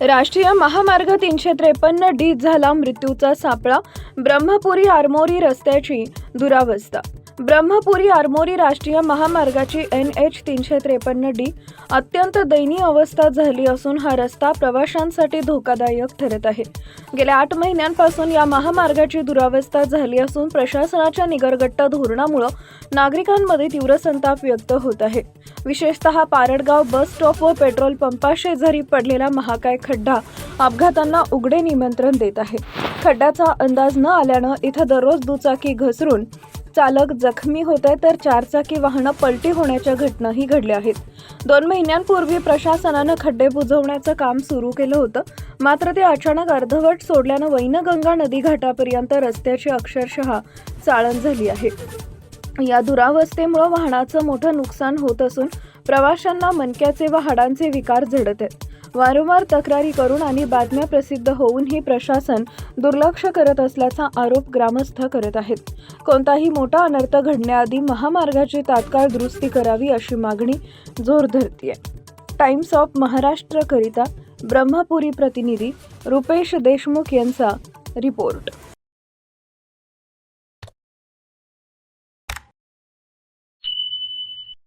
राष्ट्रीय महामार्ग तीनशे त्रेपन्न डी झाला मृत्यूचा सापळा ब्रह्मपुरी आरमोरी रस्त्याची दुरावस्था. ब्रह्मपुरी आरमोरी राष्ट्रीय महामार्गाची एन एच तीनशे त्रेपन्न डी अत्यंत दयनीय अवस्था झाली असून हा रस्ता प्रवाशांसाठी धोकादायक ठरत आहे. गेल्या आठ महिन्यांपासून या महामार्गाची दुरावस्था झाली असून प्रशासनाच्या निगरगट्ट धोरणामुळं नागरिकांमध्ये तीव्र संताप व्यक्त होत आहे. विशेषतः पारडगाव बस स्टॉप व पेट्रोल पंपाशेजारी पडलेला महाकाय खड्डा अपघातांना उघडे निमंत्रण देत आहे. खड्ड्याचा अंदाज न आल्यानं इथं दररोज दुचाकी घसरून चालक जखमी होत आहे तर चारचाकी वाहनं पलटी होण्याच्या घटनाही घडल्या आहेत. दोन महिन्यांपूर्वी प्रशासनानं खड्डे बुजवण्याचं काम सुरू केलं होतं. मात्र ते अचानक अर्धवट सोडल्यानं वैनगंगा नदी घाटापर्यंत रस्त्याची अक्षरशः चाळण झाली आहे. या दुरावस्थेमुळं वाहनाचं मोठं नुकसान होत असून प्रवाशांना मणक्याचे व हाडांचे विकार झडत आहेत. वारंवार तक्रारी करून आणि बातम्या प्रसिद्ध होऊनही प्रशासन दुर्लक्ष करत असल्याचा आरोप ग्रामस्थ करत आहेत. कोणताही मोठा अनर्थ घडण्याआधी महामार्गाची तात्काळ दुरुस्ती करावी अशी मागणी जोर धरतीये. टाइम्स ऑफ महाराष्ट्रकरिता ब्रह्मपुरी प्रतिनिधी रुपेश देशमुख यांचा रिपोर्ट.